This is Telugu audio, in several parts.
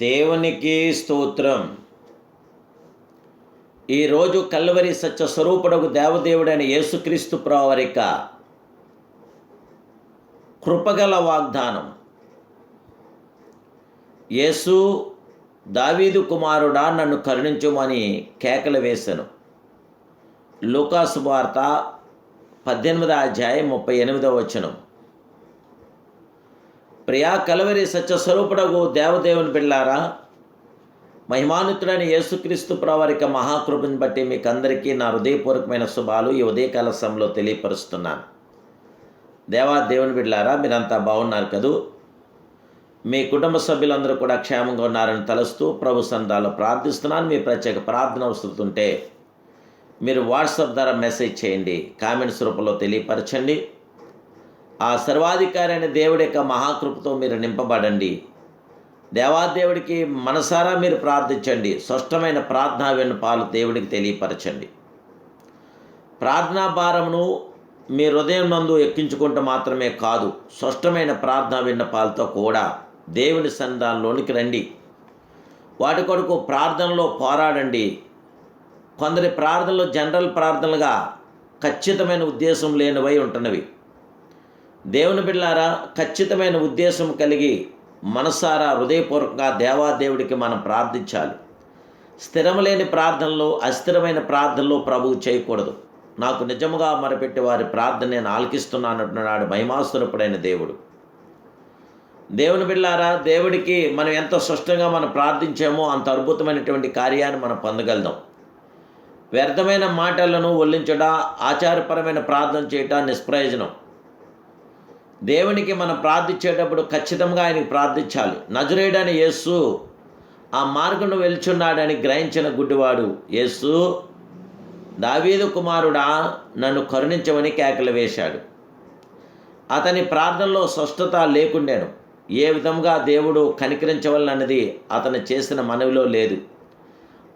దేవునికి స్తోత్రం. ఈరోజు కల్వరి సత్య స్వరూపుడకు దేవదేవుడైన యేసుక్రీస్తు ప్రావరిక కృపగల వాగ్దానం. యేసు దావీదు కుమారుడా నన్ను కరుణించుమని కేకలు వేశాను లూకాసు వార్త పద్దెనిమిదో అధ్యాయం ముప్పై ఎనిమిదవ వచనం. ప్రియా కలవరి సత్యస్వరూపుడగు దేవదేవుని బిళ్ళారా? మహిమానుతుడైన యేసుక్రీస్తు ప్రవారిక మహాకృపని బట్టి మీకు అందరికీ నా హృదయపూర్వకమైన శుభాలు ఈ ఉదయకాల సమయంలో తెలియపరుస్తున్నాను. దేవా దేవుని బిడ్డారా మీరంతా బాగున్నారు కదూ? మీ కుటుంబ సభ్యులందరూ కూడా క్షేమంగా ఉన్నారని తలుస్తూ ప్రభు సందాలో ప్రార్థిస్తున్నాను. మీ ప్రత్యేక ప్రార్థన వస్తుంటే మీరు వాట్సాప్ ద్వారా మెసేజ్ చేయండి. కామెంట్స్ రూపంలో తెలియపరచండి. ఆ సర్వాధికారి అయిన దేవుడి యొక్క మహాకృపతో మీరు నింపబడండి. దేవాదేవుడికి మనసారా మీరు ప్రార్థించండి. స్పష్టమైన ప్రార్థనా విన్నపాలు దేవుడికి తెలియపరచండి. ప్రార్థనా భారమును మీ హృదయం నందు ఎక్కించుకుంటూ మాత్రమే కాదు స్పష్టమైన ప్రార్థనా విన్నపాలతో కూడా దేవుని సన్నిధానంలోనికి రండి. వాటి కొరకు ప్రార్థనలో పోరాడండి. కొందరి ప్రార్థనలు జనరల్ ప్రార్థనలుగా ఖచ్చితమైన ఉద్దేశం లేనివై ఉంటున్నవి. దేవుని బిళ్ళారా ఖచ్చితమైన ఉద్దేశం కలిగి మనసారా హృదయపూర్వకంగా దేవాదేవుడికి మనం ప్రార్థించాలి. స్థిరం లేని అస్థిరమైన ప్రార్థనలో ప్రభువు చేయకూడదు. నాకు నిజముగా మరపెట్టి వారి ప్రార్థన నేను ఆలకిస్తున్నానంటున్నాడు మహిమాస్వరూపుడైన దేవుడు. దేవుని బిళ్ళారా దేవుడికి మనం ఎంత స్పష్టంగా మనం ప్రార్థించామో అంత అద్భుతమైనటువంటి కార్యాన్ని మనం పొందగలుగుతాం. వ్యర్థమైన మాటలను ఒల్లించట ఆచారపరమైన ప్రార్థన చేయటం నిష్ప్రయోజనం. దేవునికి మనం ప్రార్థించేటప్పుడు ఖచ్చితంగా ఆయనకి ప్రార్థించాలి. నజరేయుడని యేసు ఆ మార్గంలో వెళ్చున్నాడని గ్రహించిన గుడ్డివాడు యేసు దావీదు కుమారుడా నన్ను కరుణించమని కేకలు వేశాడు. అతని ప్రార్థనలో స్పష్టత లేకుండాను. ఏ విధంగా దేవుడు కనికరించవలనన్నది అతను చేసిన మనవిలో లేదు.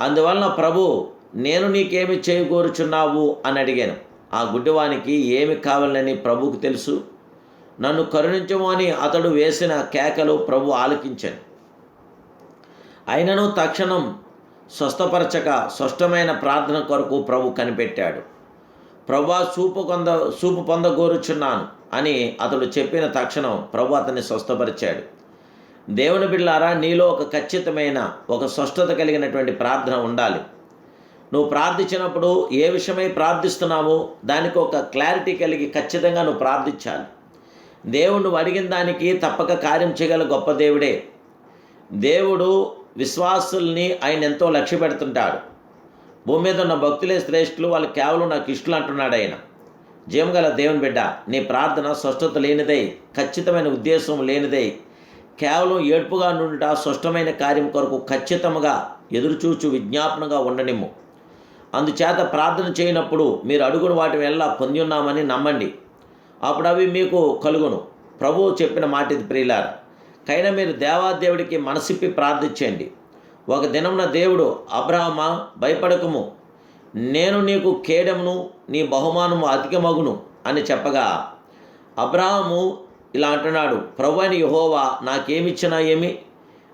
అందువలన ప్రభు నేను నీకేమి చేయకూరుచున్నావు అని అడిగాను. ఆ గుడ్డివానికి ఏమి కావాలని ప్రభువుకు తెలుసు? నన్ను కరుణించమని అతడు వేసిన కేకలు ప్రభు ఆలకించాను. అయినను తక్షణం స్వస్థపరచక స్పష్టమైన ప్రార్థన కొరకు ప్రభు కనిపెట్టాడు. ప్రభా సూపు కొంద సూపు పొందగోరుచున్నాను అని అతడు చెప్పిన తక్షణం ప్రభు అతన్ని స్వస్థపరిచాడు. దేవుని బిళ్ళారా నీలో ఒక ఖచ్చితమైన ఒక స్పష్టత కలిగినటువంటి ప్రార్థన ఉండాలి. నువ్వు ప్రార్థించినప్పుడు ఏ విషయమై ప్రార్థిస్తున్నావో దానికి ఒక క్లారిటీ కలిగి ఖచ్చితంగా నువ్వు ప్రార్థించాలి. దేవుడు అడిగిన దానికి తప్పక కార్యం చేయగల గొప్ప దేవుడే. దేవుడు విశ్వాసుల్ని ఆయన ఎంతో లక్ష్య పెడుతుంటాడు. భూమి మీద ఉన్న భక్తులే శ్రేష్ఠులు వాళ్ళు కేవలం నాకు ఇష్టలు అంటున్నాడు ఆయన. జీవగల దేవుని బిడ్డ నీ ప్రార్థన స్పష్టత లేనిదై ఖచ్చితమైన ఉద్దేశం లేనిదై కేవలం ఏడ్పుగా నుండుట స్పష్టమైన కార్యం కొరకు ఖచ్చితంగా ఎదురుచూచు విజ్ఞాపనగా ఉండనిమ్ము. అందుచేత ప్రార్థన చేయనప్పుడు మీరు అడుగుని వాటి వల్ల పొంది ఉన్నామని నమ్మండి. అప్పుడు అవి మీకు కలుగును. ప్రభువు చెప్పిన మాట ఇది ప్రియులార కైనా మీరు దేవాదేవుడికి మనసిప్పి ప్రార్థించండి. ఒక దినమున దేవుడు అబ్రహమ భయపడకము. నేను నీకు కేడమును నీ బహుమానము అధికమగును అని చెప్పగా అబ్రహాము ఇలా అంటున్నాడు ప్రభు అని యహోవా నాకేమిచ్చినా ఏమి?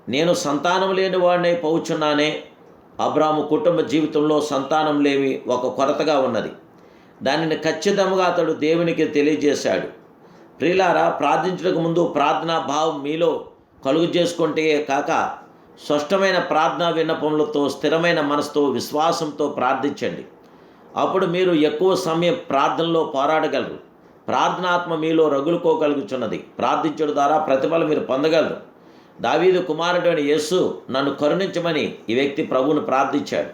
నేను సంతానం లేని వాడినై పోచున్నానే అబ్రాహము కుటుంబ జీవితంలో సంతానం లేమి ఒక కొరతగా ఉన్నది. దానిని ఖచ్చితంగా అతడు దేవునికి తెలియజేశాడు. ప్రియులారా ప్రార్థించడానికి ముందు ప్రార్థనా భావం మీలో కలుగు చేసుకుంటే కాక స్పష్టమైన ప్రార్థనా విన్నపములతో స్థిరమైన మనసుతో విశ్వాసంతో ప్రార్థించండి. అప్పుడు మీరు ఎక్కువ సమయం ప్రార్థనలో పోరాడగలరు. ప్రార్థనాత్మ మీలో రగులుకోగలుగుచున్నది. ప్రార్థించడం ద్వారా ప్రతిఫలం మీరు పొందగలరు. దావీదు కుమారుడు యేసు నన్ను కరుణించమని ఈ వ్యక్తి ప్రభువును ప్రార్థించాడు.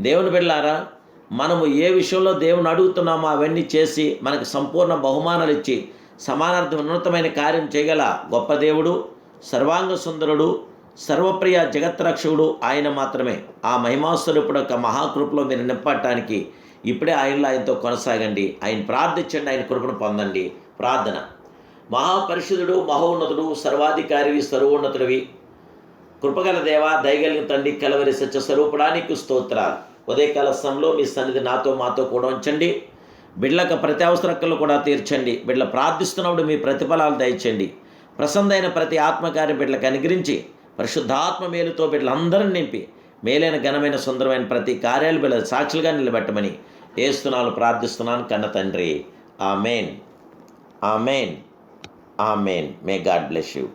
దేవుని బిళ్ళారా మనము ఏ విషయంలో దేవుని అడుగుతున్నామో అవన్నీ చేసి మనకు సంపూర్ణ బహుమానాలు ఇచ్చి సమానార్థం ఉన్నతమైన కార్యం చేయగల గొప్ప దేవుడు సర్వాంగ సుందరుడు సర్వప్రియ జగత్రక్షకుడు ఆయన మాత్రమే. ఆ మహిమాస్వరూపుడు ఒక మహాకృపలో మీరు నింపటానికి ఇప్పుడే ఆయనలో ఆయనతో కొనసాగండి. ఆయన ప్రార్థించండి ఆయన కృపను పొందండి. ప్రార్థన. మహాపరిషుధుడు మహోన్నతుడు సర్వాధికారివి సర్వోన్నతుడివి. కృపగల దేవ దయగలిగిన తండ్రి కలవరి సత్య స్వరూపడానికి స్తోత్రాలు. ఉదయకాల సమయంలో మీ సన్నిధి నాతో మాతో కూడా ఉంచండి. బిడ్లకు ప్రతి అవసరక్కలు కూడా తీర్చండి. బిడ్డలు ప్రార్థిస్తున్నప్పుడు మీ ప్రతిఫలాలు దయచండి ప్రసన్నైన ప్రతి ఆత్మకార్య బిడ్డలకు అనుగ్రహించి పరిశుద్ధాత్మ మేలుతో బిడ్డలందరిని నింపి మేలైన ఘనమైన సుందరమైన ప్రతి కార్యాలు బిడ్డ సాక్షులుగా నిలబెట్టమని ఏస్తున్నాను ప్రార్థిస్తున్నాను కన్న తండ్రి. Amen. Amen. Amen. May God bless you